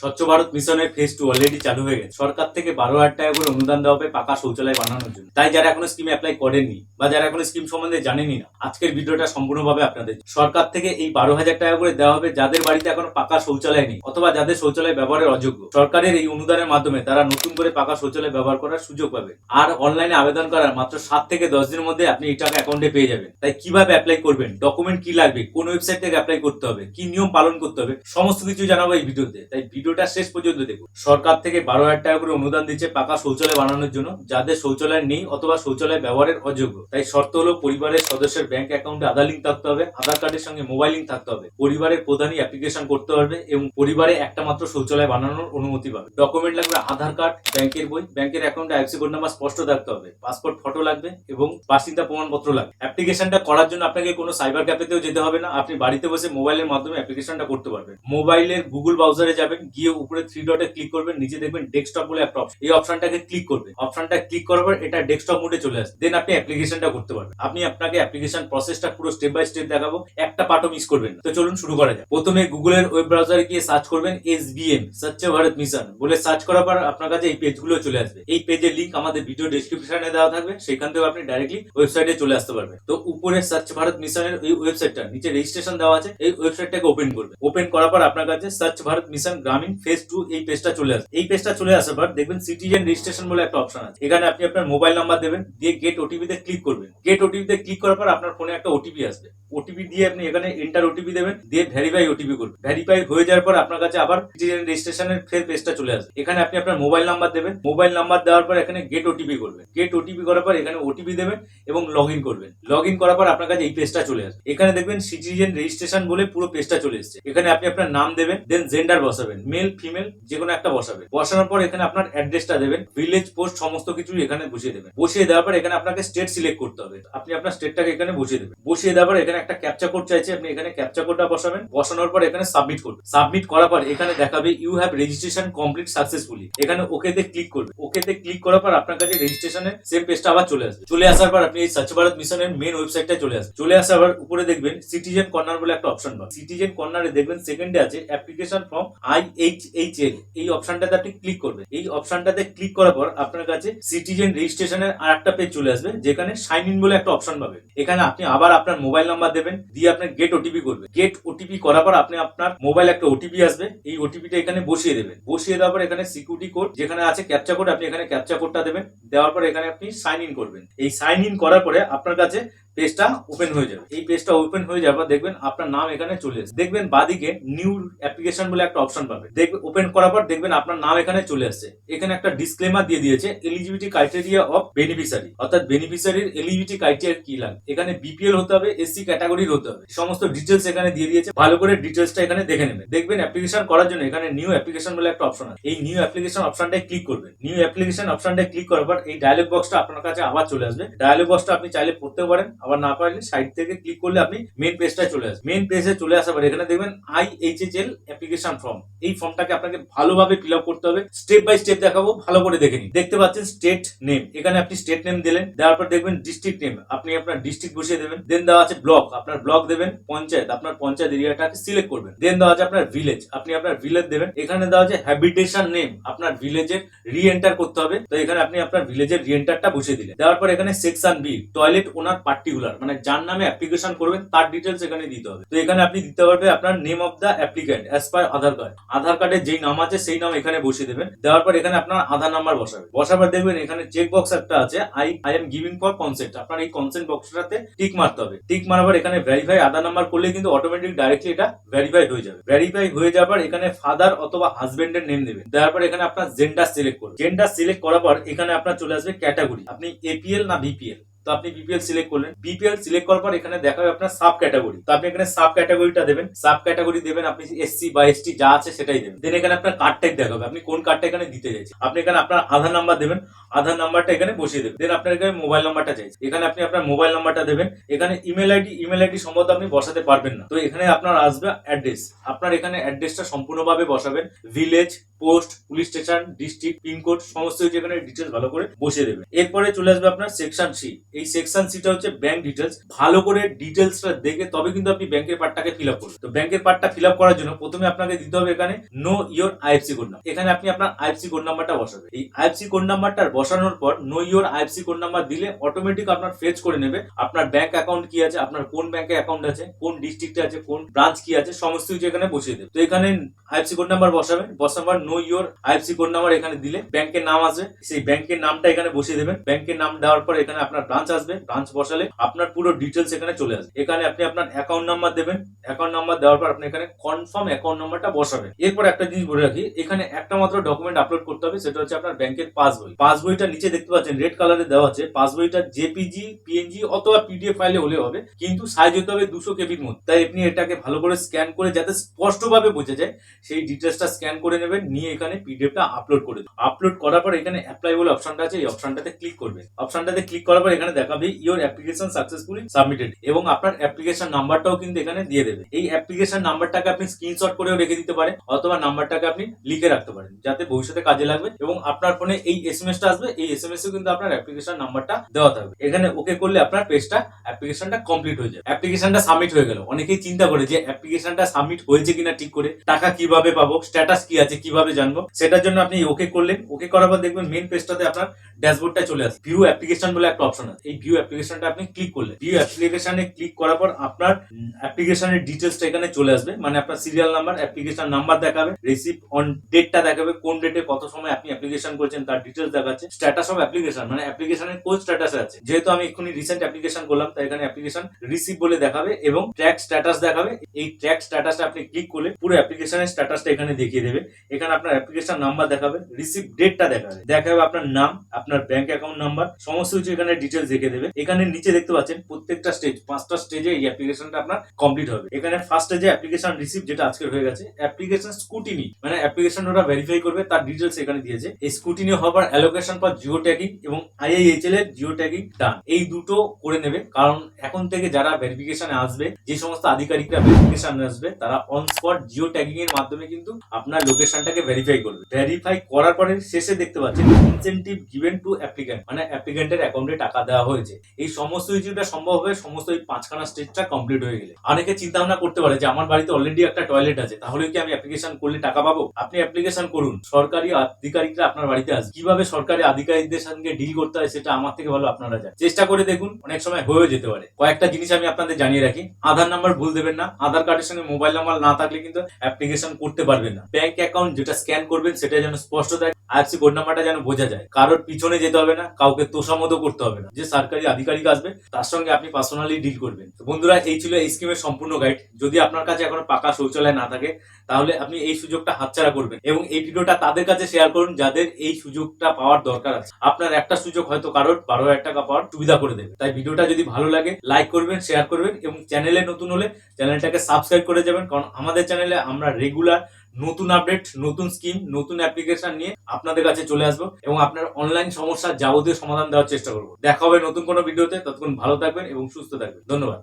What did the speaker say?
স্বচ্ছ ভারত মিশনের phase two already চালু হয়ে গেছে। সরকার থেকে বারো হাজার টাকা করে অনুদান দেওয়া হবে পাকা শৌচালয় বানানোর জন্য। তাই যারা এখনও স্কিম অ্যাপ্লাই করেননি বা যারা এখনও স্কিম সম্বন্ধে জানেনই না, আজকের ভিডিওটা সম্পূর্ণভাবে আপনাদের। সরকার থেকে এই বারো হাজার টাকা করে দেওয়া হবে যাদের বাড়িতে এখনও পাকা শৌচালয় নেই অথবা যাদের শৌচালয় ব্যবহারের অযোগ্য। সরকারের এই অনুদানের মাধ্যমে তারা নতুন করে পাকা শৌচালয় ব্যবহার করার সুযোগ পাবে। আর অনলাইনে আবেদন করার মাত্র সাত থেকে দশ দিনের মধ্যে আপনি এই টাকা অ্যাকাউন্টে পেয়ে যাবেন। তাই কীভাবে অ্যাপ্লাই করবেন ডকুমেন্ট কি লাগবে, কোন ওয়েবসাইট থেকে অ্যাপ্লাই করতে হবে, কি নিয়ম পালন করতে হবে, সমস্ত কিছু জানাব এই ভিডিওতে। তাই ভিডিওটা শেষ পর্যন্ত দেখুন। সরকার থেকে বারো হাজার টাকা করে অনুদান দিচ্ছে পাকা শৌচালয় বানানোর জন্য, যাদের শৌচালয় নেই অথবা শৌচালয় ব্যবহারের অযোগ্য। তাই শর্ত হলো পরিবারের সদস্যের ব্যাংক অ্যাকাউন্টে আধার লিঙ্ক থাকতে হবে, আধার কার্ডের সঙ্গে মোবাইল লিঙ্ক থাকতে হবে। পরিবারের প্রধানই অ্যাপ্লিকেশন করতে পারবে এবং পরিবারে একটা মাত্র শৌচালয় বানানোর অনুমতি পাবে। ডকুমেন্ট লাগবে আধার কার্ড ব্যাংকের বই। ব্যাংকের অ্যাকাউন্টে আইএফসি কোড নাম্বার স্পষ্ট থাকতে হবে। পাসপোর্ট ফটো লাগবে এবং বাসিন্দা প্রমাণপত্র লাগবে। অ্যাপ্লিকেশনটা করার জন্য আপনাকে কোনো সাইবার ক্যাফেতেও যেতে হবে না। আপনি বাড়িতে বসে মোবাইলের মাধ্যমে অ্যাপ্লিকেশনটা করতে পারবেন। মোবাইলের গুগল ব্রাউজারে যাবেন গিয়ে উপরে থ্রি ডটে ক্লিক করবেন, নিচে দেখবেন ডেস্কটপ বলে একটা অপশন এই অপশনটাকে ক্লিক করবেন। অপশনটা ক্লিক করার পর এটা ডেস্কটপ মোডে চলে আসবে। দেন আপনি অ্যাপ্লিকেশনটা করতে পারবেন। আমি আপনাকে অ্যাপ্লিকেশন প্রসেসটা পুরো স্টেপ বাই স্টেপ দেখাবো। একটা পার্টও মিস করবেন। তো চলুন শুরু করা যাক। প্রথমে গুগলের ওয়েব ব্রাউজারে গিয়ে সার্চ করবেন এস বি এম স্বচ্ছ ভারত মিশন বলে সার্চ করার পর আপনার কাছে এই পেজগুলো চলে আসবে। এই পেজের লিংক আমাদের ভিডিও ডেসক্রিপশনে দেওয়া থাকবে। সেখান থেকে আপনি ডাইরেক্টলি ওয়েবসাইটে চলে আসতে পারবেন। তো উপরে স্বচ্ছ ভারত মিশনের এই ওয়েবসাইটটা নিচে রেজিস্ট্রেশন দেওয়া আছে। এই ওয়েবসাইটটাকে ওপেন করবে ওপেন করার পর আপনার কাছে স্বচ্ছ Bharat mission Grameen phase two এই পেজটা চলে আসবে। এই পেজটা চলে আসার পর দেখবেন সিটিজেন রেজিস্ট্রেশন বলে একটা অপশন আছে। এখানে আপনি আপনার মোবাইল নাম্বার দেবেন, দিয়ে গেট ওটিপি তে ক্লিক করবেন। গেট ওটিপি তে ক্লিক করার পর আপনার ফোনে একটা ওটিপি আসবে। ওটিপি দিয়ে আপনি এখানে এন্টার ওটিপি দেবেন, দিয়ে ভেরিফাই ওটিপি করবেন। ভেরিফাই হয়ে যাওয়ার পর আপনার কাছে আবার সিটিজেন রেজিস্ট্রেশনের ফের পেজটা চলে আসবে। এখানে আপনি আপনার মোবাইল নাম্বার দেবেন। মোবাইল নাম্বার দেওয়ার পর এখানে গেট ওটিপি করবেন। গেট ওটিপি করার পর এখানে ওটিপি দেবেন এবং লগ ইন করবেন। লগ ইন করার পর আপনার কাছে এই পেজটা চলে আসবে। এখানে দেখবেন সিটিজেন রেজিস্ট্রেশন বলে পুরো পেজটা চলে এসেছে। এখানে আপনি আপনার নাম দেবেন দেন জেন্ডার বসাবেন। মেল ফিমেল যে কোনো একটা বসাবেন বসানোর পর এখানে আপনার অ্যাড্রেসটা দেবেন ভিলেজ পোস্ট সমস্ত কিছু এখানে বসিয়ে দেবেন। বসিয়ে দেওয়ার পর এখানে আপনাকে স্টেট সিলেক্ট করতে হবে। আপনি আপনার স্টেটটাকে এখানে বসিয়ে দেবেন। বসিয়ে দেওয়ার পর এখানে একটা ক্যাপচা কোড চাইছে, আপনি এখানে ক্যাপচা কোডটা বসাবেন। বসানোর পর এখানে সাবমিট করবেন। সাবমিট করার পর এখানে দেখাবে you have registration complete successfully এখানে ওকেতে ক্লিক করবে ওকেতে ক্লিক করার পর আপনার কাছে রেজিস্ট্রেশনের সেম পেজটা আবার চলে আসবে। চলে আসার পর আপনি এই স্বচ্ছ ভারত মিশনের মেন ওয়েবসাইটটা চলে আসবে চলে আসার পর উপরে দেখবেন সিটিজেন কর্নার বলে একটা অপশন পাবেন। সিটিজেন কর্নারে দেখবেন সেকেন্ডে আছে application form I H H L এই অপশনটাতে আপনি ক্লিক করবেন। এই অপশনটাতে ক্লিক করার পর আপনার কাছে সিটিজেন রেজিস্ট্রেশনের আর একটা পেজ চলে আসবে, যেখানে সাইন ইন বলে একটা অপশন পাবেন। এখানে আপনি আবার আপনার মোবাইল নাম্বার দেবেন, দিয়ে আপনার গেট ওটিপি করবে গেট ওটিপি করার পর আপনি আপনার মোবাইল একটা ওটিপি আসবে, এই ওটিপিটা এখানে বসিয়ে দেবেন। বসিয়ে দেওয়ার পর এখানে সিকিউরিটি কোড যেখানে আছে ক্যাপচা কোড আপনি এখানে ক্যাপচা কোডটা দেবেন। দেওয়ার পর এখানে আপনি সাইন ইন করবেন। এই সাইন ইন করার পরে আপনার কাছে পেজটা ওপেন হয়ে যাবে। এই পেজটা ওপেন হয়ে যাবে দেখবেন আপনার নাম এখানে চলে এসেছে। দেখবেন বাদিকে নিউ অ্যাপ্লিকেশন বলে একটা অপশন পাবে। দেখবে ওপেন করার পর দেখবেন আপনার নাম এখানে চলে আসছে। এখানে একটা ডিসক্লেমার দিয়ে দিয়েছে এলিজিবিলিটি ক্রাইটেরিয়া অফ বেনিফিশিয়ারি অর্থাৎ বেনিফিশিয়ারির এলিজিবিলিটি ক্রাইটেরিয়া কি লাগবে এখানে বিপিএল হতে হবে এসসি ক্যাটাগরির হতে হবে। সমস্ত ডিটেলস এখানে দিয়ে দিয়েছে। ভালো করে ডিটেলসটা এখানে দেখে নেবেন। দেখবেন অ্যাপ্লিকেশন করার জন্য এখানে নিউ অ্যাপ্লিকেশন বলে একটা অপশন আছে। এই নিউ অ্যাপ্লিকেশন অপশনটায় ক্লিক করবেন। নিউ অ্যাপ্লিকেশন অপশনটায় ক্লিক করার পর এই ডায়লগ বক্সটা আপনার কাছে আবার চলে আসবে। ডায়লগ বক্সটা আপনি চাইলে পড়তেও পারেন আবার না পারলে সাইড থেকে ক্লিক করলে আপনি মেন পেজটায় চলে আসবে মেন পেজে চলে আসার পর এখানে দেখবেন I H H L application form এই ফর্মটাকে আপনাকে ভালোভাবে ফিল আপ করতে হবে। স্টেপ বাই স্টেপ দেখাবো, ভালো করে দেখে নিন। দেখতে পাচ্ছেন স্টেট নেম এখানে আপনি স্টেট নেম দিলেন, দেওয়ার পর দেখবেন ডিস্ট্রিক্ট নেম আপনি আপনার ডিস্ট্রিক্ট বসিয়ে দেবেন। দেন দেওয়া আছে ব্লক আপনার ব্লক দেবেন পঞ্চায়েত। আপনার পঞ্চায়েত এরিয়াটাকে সিলেক্ট করবেন। দেন দেওয়া আছে আপনার ভিলেজ আপনি আপনার ভিলেজ দেবেন। এখানে দেওয়া আছে হ্যাবিটেশন নেম আপনার ভিলেজের রি এন্টার করতে হবে। তো এখানে আপনি আপনার ভিলেজের রি এন্টারটা বসিয়ে দিলেন। দেওয়ার পর এখানে section B toilet owner particular মানে যার নামে অ্যাপ্লিকেশন করবেন তার ডিটেলস এখানে দিতে হবে। তো এখানে আপনি দিতে পারবে আপনার name of the applicant as per Aadhaar card Aadhaar কার্ডের যেই নাম আছে, সেই নাম এখানে বসিয়ে দেবেন। দেওয়ার পর এখানে আপনার আধার নাম্বার বসাবে। বসাবার দেখবেন এখানে চেক বক্স একটা আছে I I am giving for consent আপনার এই কনসেন্ট বক্সটাতে টিক মারতে হবে। টিক মারার পর এখানে ভেরিফাই আধার নাম্বার করলে কিন্তু অটোমেটিক ডাইরেক্টলি এটা ভেরিফাই হয়ে যাবে। ভেরিফাই হয়ে পর এখানে ফাদার অথবা হাজবেন্ডের নেম দেবেন। দেওয়ার পর এখানে আপনার জেন্ডার সিলেক্ট করবেন জেন্ডার সিলেক্ট করার পর এখানে আপনার চলে আসবে ক্যাটাগরি আপনি এপিএল না বিপিএল তো আপনি বিপিএল সিলেক্ট করলেন। বিপিএল সিলেক্ট করার পর এখানে দেখাবে আপনার সাব ক্যাটাগরি তো আপনি এখানে সাব ক্যাটাগরিটা দেবেন। সাব ক্যাটাগরি দেবেন, আপনি এসসি বা এসটি যা আছে সেটাই দেবেন। দেন এখানে আপনার কার্ড টাইপ দেখাবে। আপনি কোন কার্ডটা এখানে দিতে চাইছেন? আপনি এখানে আপনার আধার নাম্বার দেবেন। আধার নাম্বারটা এখানে বসিয়ে দেবেন। দেন আপনার এখানে মোবাইল নাম্বারটা চাইছে এখানে আপনি আপনার মোবাইল নাম্বারটা দেবেন। এখানে ইমেল আইডি ইমেল আইডি সম্ভবত আপনি বসাতে পারবেন না। তো এখানে আপনার আসবে অ্যাড্রেস আপনার এখানে অ্যাড্রেসটা সম্পূর্ণভাবে বসাবেন। Village post, police station, district pincode সমস্ত কিছু এখানে ডিটেলস ভালো করে বসিয়ে দেবেন এরপরে চলে আসবে আপনার সেকশন সি এই সেকশন সিটা হচ্ছে ব্যাংক ডিটেলস ভালো করে ডিটেলসটা দেখে তবে কিন্তু আপনি ব্যাংকের পার্টটাকে ফিল আপ করবেন। তো ব্যাংকের পার্টটা ফিল আপ করার জন্য প্রথমে আপনাকে দিতে হবে এখানে know your IFSC code number এখানে আপনি আপনার আইএফসি কোড নাম্বারটা বসাবেন। এই আইএফসি কোড নাম্বারটা বসানোর পর know your IFSC code number দিলে অটোমেটিক আপনার ফেচ করে নেবে। আপনার ব্যাংক অ্যাকাউন্ট কি আছে? আপনার কোন ব্যাংকে অ্যাকাউন্ট আছে? কোন ডিস্ট্রিক্টে আছে? কোন ব্রাঞ্চ কি আছে? সমস্ত কিছু এখানে বসিয়ে দেবে। তো এখানে আইএফসি কোড নাম্বার বসাবেন। বসাবার know your IFSC code number এখানে দিলে ব্যাংকের নাম আসবে সেই ব্যাংকের নামটা এখানে বসিয়ে দেবেন। ব্যাংকের নাম দেওয়ার পর এখানে আপনার ব্রাঞ্চ আসবে। ব্রাঞ্চ বসালে আপনার পুরো ডিটেলস এখানে চলে আসবে। এখানে আপনি আপনার অ্যাকাউন্ট নাম্বার দেবেন। অ্যাকাউন্ট নাম্বার দেওয়ার পর আপনি এখানে কনফার্ম অ্যাকাউন্ট নাম্বারটা বসাবেন। এরপর একটা জিনিস বলে রাখি, এখানে একটা মাত্র ডকুমেন্ট আপলোড করতে হবে, সেটা হচ্ছে আপনার ব্যাংকের পাসবই পাসবইটা নিচে দেখতে পাচ্ছেন রেড কালারে দেওয়া আছে। পাসবইটা জেপিজি পিএনজি অথবা পিডিএফ ফাইলে হলে হবে, কিন্তু সাইজ হতে হবে দুশো কেবির মধ্যে। তাই আপনি এটাকে ভালো করে স্ক্যান করে যাতে স্পষ্টভাবে বোঝা যায়, সেই ডিটেলসটা স্ক্যান করে নেবেন নিয়ে এখানে পিডিএফটা আপলোড করে দেবেন আপলোড করার পর এখানে অ্যাপ্লাই বলে অপশনটা আছে, এই অপশনটাতে ক্লিক করবেন। অপশনটাতে ক্লিক করার পর এখানে দেখাবে ইওর অ্যাপ্লিকেশন সাকসেসফুলি সাবমিটেড এবং আপনার অ্যাপ্লিকেশন নাম্বারটাও কিন্তু এখানে দিয়ে দেবে। এই অ্যাপ্লিকেশন নাম্বারটাকে আপনি স্ক্রিনশট করেও রেখে দিতে পারেন, অথবা নাম্বারটাকে আপনি লিখে রাখতে পারেন, যাতে ভবিষ্যতে কাজে লাগবে এবং আপনার ফোনে এই এসএমএসটা আসবে, এই এসএমএস কিন্তু আপনার অ্যাপ্লিকেশন নাম্বারটা দেওয়া থাকবে। এখানে ওকে করলে আপনার পেজটা অ্যাপ্লিকেশনটা কমপ্লিট হয়ে যাবে। অ্যাপ্লিকেশনটা সাবমিট হয়ে গেল। অনেকেই চিন্তা করে যে অ্যাপ্লিকেশনটা সাবমিট হয়েছে কিনা ঠিক করে, টাকা কীভাবে পাবো স্ট্যাটাস কি আছে, কীভাবে জানব। সেটার জন্য আপনি ওকে করলেন। ওকে করার পর দেখবেন মেন পেজটাতে আপনার ড্যাশবোর্ডটা চলে আসে ভিউ অ্যাপ্লিকেশন বলে একটা অপশন আছে। এই ভিউ অ্যাপ্লিকেশনটা আপনি ক্লিক করলেন। ভিউ অ্যাপ্লিকেশনে ক্লিক করার পর আপনার অ্যাপ্লিকেশনের ডিটেলসটা এখানে চলে আসবে। মানে আপনার সিরিয়াল নাম্বার অ্যাপ্লিকেশন নাম্বার দেখাবে রিসিভ অন ডেটটা দেখাবে, কোন ডেটে কত সময় আপনি অ্যাপ্লিকেশন করেছেন, তার ডিটেলস দেখাচ্ছে স্ট্যাটাস অফ অ্যাপ্লিকেশন মানে অ্যাপ্লিকেশনের কোন স্ট্যাটাস আছে। যেহেতু আমি এক্ষুনি রিসেন্ট অ্যাপ্লিকেশন করলাম, তাই এখানে অ্যাপ্লিকেশন রিসিভ বলে দেখাবে এবং ট্র্যাক স্ট্যাটাস দেখাবে। এই ট্র্যাক স্ট্যাটাসটা আপনি ক্লিক করলে পুরো অ্যাপ্লিকেশনের স্ট্যাটাসটা এখানে দেখিয়ে দেবে। এখানে আপনার অ্যাপ্লিকেশন নাম্বার দেখাবে রিসিভ ডেটটা দেখাবে। দেখাবে আপনার নাম, আপনার ব্যাংক অ্যাকাউন্ট নাম্বার সমস্ত কিছু এখানে ডিটেলস দেখে দেবে। এখানে নিচে দেখতে পাচ্ছেন, প্রত্যেকটা স্টেজ পাঁচটা স্টেজে এই অ্যাপ্লিকেশনটা আপনার কমপ্লিট হবে। এখানে ফার্স্ট স্টেজে অ্যাপ্লিকেশন রিসিভ যেটা আজকে হয়ে গেছে অ্যাপ্লিকেশন স্কুটিনি মানে অ্যাপ্লিকেশন ওরা ভেরিফাই করবে, তার ডিটেলস এখানে দিয়েছে। এই স্কুটিনি হবার অ্যালোকেশন পর জিও ট্যাগিং এবং আইআইএইচএল এর জিও ট্যাগিং ডান এই দুটো করে নেবে, কারণ এখন থেকে যারা ভেরিফিকেশনে আসবে, যে সমস্ত আধিকারিকরা ভেরিফিকেশন আসবে, তারা অন স্পট জিও ট্যাগিং এর মাধ্যমে কিন্তু আপনার লোকেশনটাকে ভেরিফাই করবে। ভেরিফাই করার পরে শেষে দেখতে পাচ্ছেন ইনসেন্টিভ গিভেন টু অ্যাপ্লিক্যান্ট মানে অ্যাপ্লিক্যান্টের অ্যাকাউন্টে টাকা দেওয়া হয়েছে। এই সমস্ত কিছুটা সম্ভব হবে, সমস্ত এই পাঁচখানা স্টেজটা কমপ্লিট হয়ে গেলে। অনেকে চিন্তা ভাবনা করতে পারে যে, আমার বাড়িতে অলরেডি একটা টয়লেট আছে, তাহলে কি আমি অ্যাপ্লিকেশন করলে টাকা পাবো? আপনি অ্যাপ্লিকেশন করুন। সরকারি আধিকারিকরা আপনার বাড়িতে আসবে। কীভাবে সরকারি আধিকারিকদের সঙ্গে ডিল করতে হয় সেটা আমার থেকে ভালো আপনারা জানেন। চেষ্টা করে দেখুন, অনেক সময় হয়েও যেতে পারে। কয়েকটা জিনিস আমি আপনাদের জানিয়ে রাখি। আধার নাম্বার ভুল দেবেন না। আধার কার্ডের সঙ্গে মোবাইল নাম্বার না থাকলে কিন্তু অ্যাপ্লিকেশন করতে পারবেন না। ব্যাংক অ্যাকাউন্ট যেটা স্ক্যান করবেন, সেটা যেন স্পষ্ট থাকে আইএফসি কোড নাম্বারটা যেন বোঝা যায়। কারোর পিছনে যেতে হবে না, কাউকে তোষামতো করতে হবে না। যে সরকারি আধিকারিক আসবে, তার সঙ্গে আপনি পার্সোনালি ডিল করবেন। তো বন্ধুরা, এই ছিল এই স্কিমের সম্পূর্ণ গাইড যদি আপনার কাছে এখনও পাকা শৌচালয় না থাকে, তাহলে আপনি এই সুযোগটা হাতছাড়া করবেন এবং এই ভিডিওটা তাদের কাছে শেয়ার করুন, যাদের এই সুযোগটা পাওয়ার দরকার আছে। আপনার একটা সুযোগ হয়তো কারোর বারো হাজার টাকা পাওয়ার সুবিধা করে দেবে। তাই ভিডিওটা যদি ভালো লাগে লাইক করবেন শেয়ার করবেন এবং চ্যানেলে নতুন হলে চ্যানেলটাকে সাবস্ক্রাইব করে যাবেন। কারণ আমাদের চ্যানেলে আমরা রেগুলার নতুন আপডেট নতুন স্কিম নতুন অ্যাপ্লিকেশন নিয়ে আপনাদের কাছে চলে আসব এবং আপনার অনলাইন সমস্যার যাবতীয় সমাধান দেওয়ার চেষ্টা করব। দেখা হবে নতুন কোনো ভিডিওতে ততক্ষণ ভালো থাকবেন এবং সুস্থ থাকবেন। ধন্যবাদ।